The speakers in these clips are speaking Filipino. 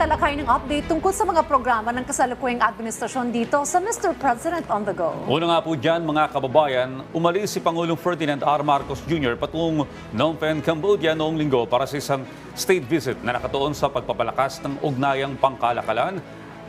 talakay ng update tungkol sa mga programa ng kasalukuyang administrasyon dito sa Mr. President on the Go. Una nga po dyan mga kababayan, umalis si Pangulong Ferdinand R. Marcos Jr. patung Phnom Penh, Cambodia noong linggo para sa isang state visit na nakatuon sa pagpapalakas ng ugnayang pangkalakalan,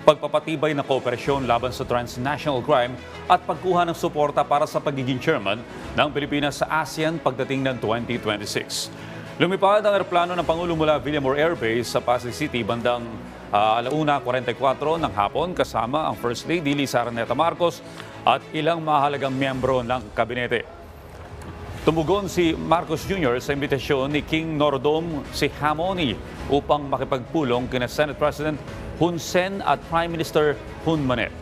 pagpapatibay ng kooperasyon laban sa transnational crime at pagkuha ng suporta para sa pagiging chairman ng Pilipinas sa ASEAN pagdating ng 2026. Lumipad ang aeroplano ng Pangulo mula Villamor Air Base sa Pasig City bandang uh, alauna 44 ng hapon kasama ang First Lady Lisa Araneta Marcos at ilang mahalagang miyembro ng kabinete. Tumugon si Marcos Jr. sa imbitasyon ni King Norodom si Hamoni upang makipagpulong kina Senate President Hun Sen at Prime Minister Hun Manet.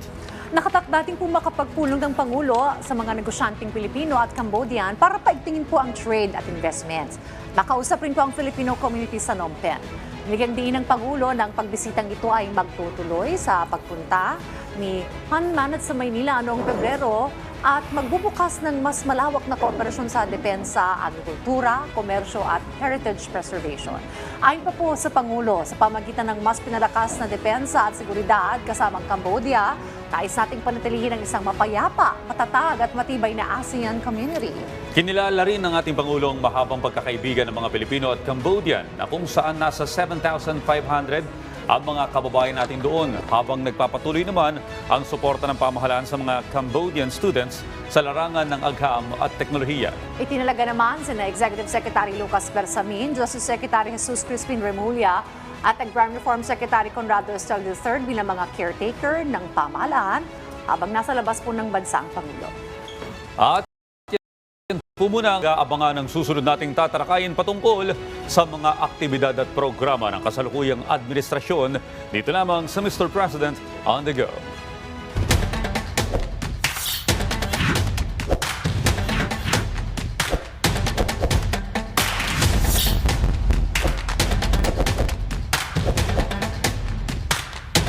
Nakatakda din po makapagpulong ng Pangulo sa mga negosyanteng Pilipino at Cambodian para paigtingin po ang trade at investments. Nakausap rin po ang Filipino community sa Phnom Penh. Binigyang diin ng Pangulo ng pagbisitang ito ay magtutuloy sa pagpunta ni Han Manet sa Maynila noong Pebrero at magbubukas ng mas malawak na kooperasyon sa depensa, agrikultura, komersyo at heritage preservation. Ayon pa po sa Pangulo, sa pamagitan ng mas pinalakas na depensa at seguridad kasamang Cambodia, nais nating panatilihin ang isang mapayapa, matatag at matibay na ASEAN community. Kinilala rin ng ating Pangulong mahabang pagkakaibigan ng mga Pilipino at Cambodian na kung saan nasa 7,500 ang mga kababayan natin doon habang nagpapatuloy naman ang suporta ng pamahalaan sa mga Cambodian students sa larangan ng agham at teknolohiya. Itinalaga naman sina Executive Secretary Lucas Bersamin, Justice Secretary Jesus Crispin Remulla at Agrarian Reform Secretary Conrado Estel III bilang mga caretaker ng pamahalaan habang nasa labas po ng bansa ang Pangulo. At yan po muna ang abangan ng susunod nating tatarakayin patungkol sa mga aktibidad at programa ng kasalukuyang administrasyon dito lamang sa Mr. President on the Go.